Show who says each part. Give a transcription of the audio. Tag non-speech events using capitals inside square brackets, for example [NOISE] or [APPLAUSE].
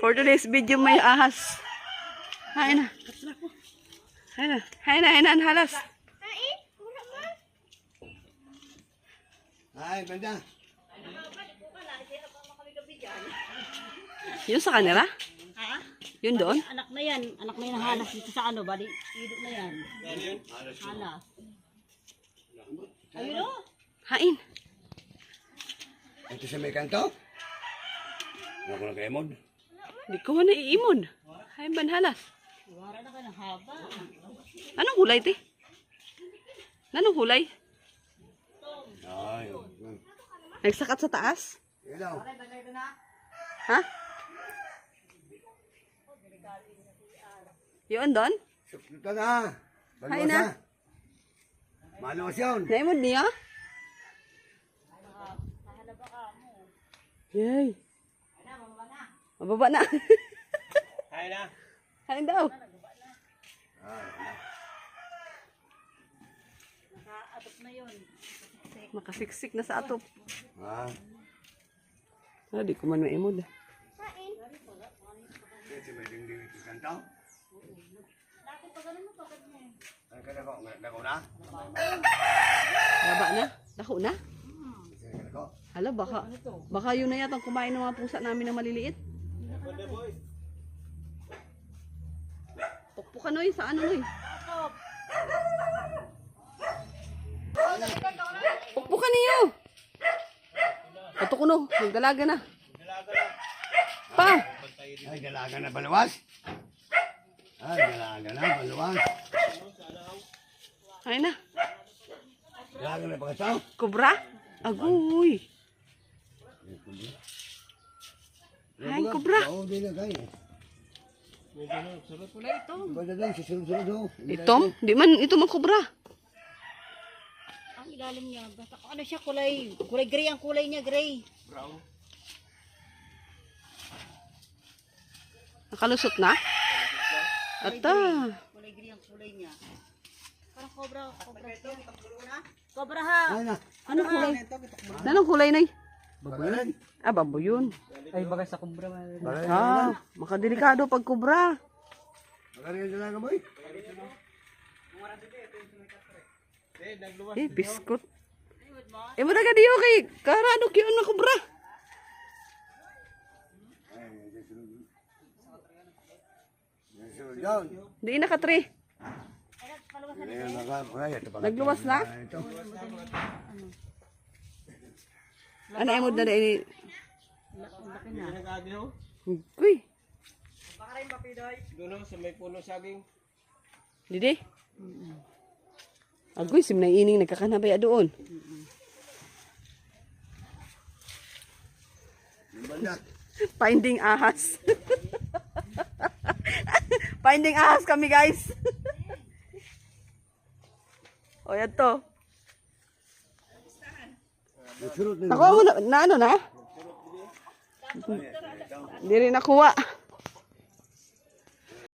Speaker 1: For today's video may ahas. Hay na. Hay na. Hay na, hay na, halas.
Speaker 2: Ay, banda.
Speaker 1: Yun sa kanila?
Speaker 3: Ha?
Speaker 1: Yun doon?
Speaker 3: Anak na yan. Anak na yan halas dito sa ano. Bali, idok na yan. Halas. Ayun o.
Speaker 1: Hain.
Speaker 2: Ito sa may kanto. Ano ko na kay Mod?
Speaker 1: Di ko man naiimod. Hay banhalas.
Speaker 3: Wara na ka ng haba.
Speaker 1: Anong kulay, te? Anong kulay?
Speaker 2: Ay,
Speaker 1: Nagsakat sa taas?
Speaker 2: daw.
Speaker 1: Ha? Yun doon?
Speaker 2: Ito na.
Speaker 1: Hay na.
Speaker 2: na. Maluwas yun.
Speaker 1: Naimod niya? Yay. Mababa na.
Speaker 2: Hay na.
Speaker 1: Hain daw.
Speaker 3: Nakaatop na yun.
Speaker 1: Makasiksik na sa atop.
Speaker 2: Ah,
Speaker 1: Ah, di ko man maimod.
Speaker 2: ito may dingding ito kanto. Ay, kada ko, dako na.
Speaker 1: Baba na? Dako na?
Speaker 2: Kada ko.
Speaker 1: Hala, baka, baka yun na yatang kumain ng mga pusa namin na maliliit. Pukpukan noy, sa ano noy? Pukpukan niyo! Ito ko no, nagdalaga na. Pa!
Speaker 2: Ay, dalaga na baluwas. Ay, dalaga na baluwas.
Speaker 1: Ay na,
Speaker 2: Dalaga na pagkataw.
Speaker 1: kubra? Agoy! Ay, kubra!
Speaker 2: Oo, di na kayo. Bada lang, susunod-sunod ho.
Speaker 1: Itom? Di man, ito man kubra.
Speaker 3: Ang ilalim niya. Basta ano siya kulay. Kulay gray ang kulay niya. Gray.
Speaker 1: Nakalusot na? Ata!
Speaker 3: Kulay gray ang kulay niya. Parang cobra. Cobra. Ha? Cobra ha.
Speaker 2: Ay na.
Speaker 1: Ano kulay? Anong kulay na
Speaker 2: Babalan.
Speaker 1: Ah, babo yun.
Speaker 2: Babalan.
Speaker 1: Ah, makadelikado pag kubra.
Speaker 2: Babalan yung dalaga boy.
Speaker 1: Eh, biskot. Eh, mataga di okay. Karado kyo na kubra. Di.
Speaker 2: Ayun, naka- ay, ito pala.
Speaker 1: Nagluwas na?
Speaker 2: Ah.
Speaker 1: Ano ay mo na ini?
Speaker 3: Laki na.
Speaker 1: Uy,
Speaker 4: Doon sa may puno saging.
Speaker 1: didi. Agoy, sim na ining nagkakanabay doon.
Speaker 2: Yung [LAUGHS] banda.
Speaker 1: Finding ahas. [LAUGHS] Finding ahas kami, guys. [LAUGHS] o, yan to.
Speaker 2: Susunod
Speaker 1: na. Na, ano na? Hindi rin nakuha.